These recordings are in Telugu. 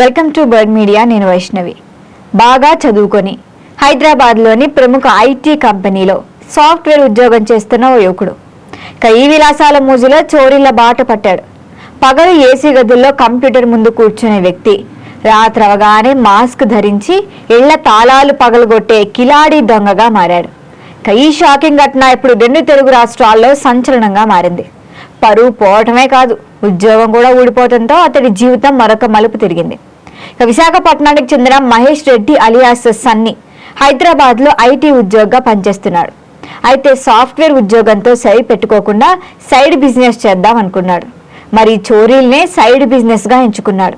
వెల్కమ్ టు బర్డ్ మీడియా నేను వైష్ణవి. బాగా చదువుకొని హైదరాబాద్లోని ప్రముఖ ఐటీ కంపెనీలో సాఫ్ట్వేర్ ఉద్యోగం చేస్తున్న ఓ యువకుడు. ఇక ఈ విలాసాల మూజులో చోరీల బాట పట్టాడు. పగలు ఏసీ గదుల్లో కంప్యూటర్ ముందు కూర్చునే వ్యక్తి రాత్రవగానే మాస్క్ ధరించి ఇళ్ళ తాళాలు పగలగొట్టే కిలాడి దొంగగా మారాడు. ఇక ఈ షాకింగ్ ఘటన ఇప్పుడు రెండు తెలుగు రాష్ట్రాల్లో సంచలనంగా మారింది. పరువు పోవటమే కాదు ఉద్యోగం కూడా ఊడిపోవడంతో అతడి జీవితం మరొక మలుపు తిరిగింది. ఇక విశాఖపట్నానికి చెందిన మహేష్ రెడ్డి అలియాస్ సన్ని హైదరాబాద్లో ఐటీ ఉద్యోగంగా పనిచేస్తున్నాడు. అయితే సాఫ్ట్వేర్ ఉద్యోగంతో సరి పెట్టుకోకుండా సైడ్ బిజినెస్ చేద్దాం అనుకున్నాడు. మరి చోరీల్నే సైడ్ బిజినెస్గా ఎంచుకున్నాడు.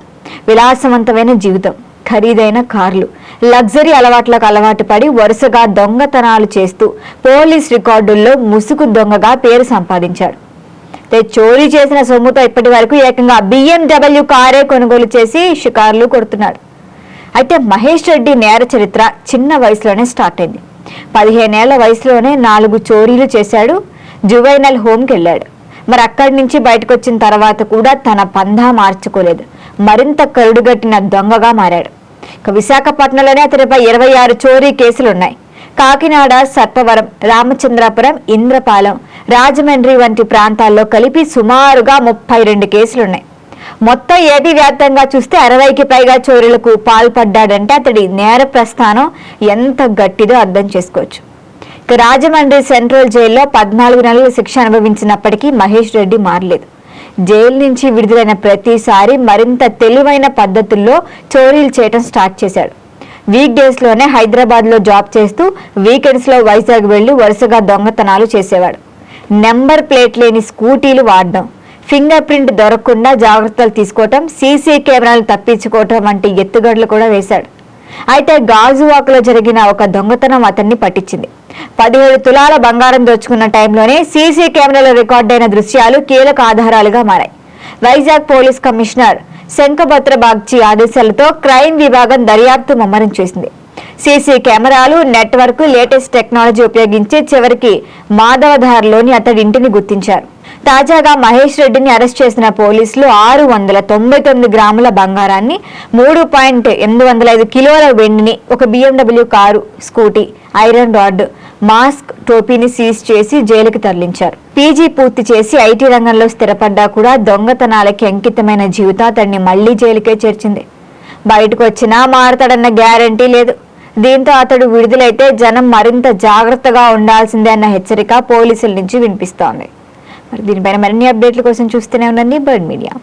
విలాసవంతమైన జీవితం ఖరీదైన కార్లు లగ్జరీ అలవాట్లకు అలవాటు పడి వరుసగా దొంగతనాలు చేస్తూ పోలీస్ రికార్డుల్లో ముసుగు దొంగగా పేరు సంపాదించాడు. చోరీ చేసిన సొమ్ముతో ఇప్పటి వరకు ఏకంగా బిఎండబ్ల్యూ కారే కొనుగోలు చేసి షికార్లు కొడుతున్నాడు. అయితే మహేష్ రెడ్డి నేర చరిత్ర చిన్న వయసులోనే స్టార్ట్ అయింది. పదిహేనేళ్ళ వయసులోనే నాలుగు చోరీలు చేశాడు జువైనల్ హోమ్కి వెళ్ళాడు. మరి అక్కడి నుంచి బయటకు వచ్చిన తర్వాత కూడా తన పందా మార్చుకోలేదు. మరింత కరుడుగట్టిన దొంగగా మారాడు. ఇక విశాఖపట్నంలోనే అతనిపై ఇరవై ఆరు చోరీ కేసులున్నాయి. కాకినాడ సర్పవరం రామచంద్రాపురం ఇంద్రపాలెం రాజమండ్రి వంటి ప్రాంతాల్లో కలిపి సుమారుగా ముప్పై రెండు కేసులున్నాయి. మొత్తం ఏపీ వ్యాప్తంగా చూస్తే అరవైకి పైగా చోరీలకు పాల్పడ్డాడంటే అతడి నేర ప్రస్థానం ఎంత గట్టిదో అర్థం చేసుకోవచ్చు. ఇక రాజమండ్రి సెంట్రల్ జైల్లో పద్నాలుగు నెలల శిక్ష అనుభవించినప్పటికీ మహేష్ రెడ్డి మారలేదు. జైలు నుంచి విడుదలైన ప్రతిసారి మరింత తెలివైన పద్ధతుల్లో చోరీలు చేయటం స్టార్ట్ చేశాడు. వీక్ డేస్లోనే హైదరాబాద్లో జాబ్ చేస్తూ వీకెండ్స్లో వైజాగ్ వెళ్ళి వరుసగా దొంగతనాలు చేసేవాడు. నెంబర్ ప్లేట్ లేని స్కూటీలు వాడడం ఫింగర్ ప్రింట్ దొరకకుండా జాగ్రత్తలు తీసుకోవటం సీసీ కెమెరాలు తప్పించుకోవటం వంటి ఎత్తుగడలు కూడా వేశాడు. అయితే గాజువాకలో జరిగిన ఒక దొంగతనం అతన్ని పట్టించింది. పదిహేడు తులాల బంగారం దోచుకున్న టైంలోనే సీసీ కెమెరాలో రికార్డైన దృశ్యాలు కీలక ఆధారాలుగా మారాయి. వైజాగ్ పోలీస్ కమిషనర్ శంఖభద్ర బాగ్చి ఆదేశాలతో క్రైమ్ విభాగం దర్యాప్తు ముమ్మరం చేసింది. సీసీ కెమెరాలు నెట్వర్క్ లేటెస్ట్ టెక్నాలజీ ఉపయోగించి చివరికి మాధవధార్లోని అతడి ఇంటిని గుర్తించారు. తాజాగా మహేష్ రెడ్డిని అరెస్ట్ చేసిన పోలీసులు ఆరు వందల తొంభై తొమ్మిది గ్రాముల బంగారాన్ని మూడు పాయింట్ ఎనిమిది వందల ఐదు కిలోల వెండిని ఒక BMW car scooty iron rod mask టోపీని సీజ్ చేసి జైలుకి తరలించారు. పీజీ పూర్తి చేసి ఐటీ రంగంలో స్థిరపడ్డా కూడా దొంగతనాలకి అంకితమైన జీవితం అతన్ని మళ్ళీ జైలుకే చేర్చింది. బయటకు వచ్చినా మారతాడన్న గ్యారంటీ లేదు. దీంతో అతడు విడుదలైతే జనం మరింత జాగ్రత్తగా ఉండాల్సిందే అన్న హెచ్చరిక పోలీసుల నుంచి వినిపిస్తోంది. మరి దీనిపైన మరిన్ని అప్డేట్ల కోసం చూస్తూనే ఉండండి బర్డ్ మీడియా.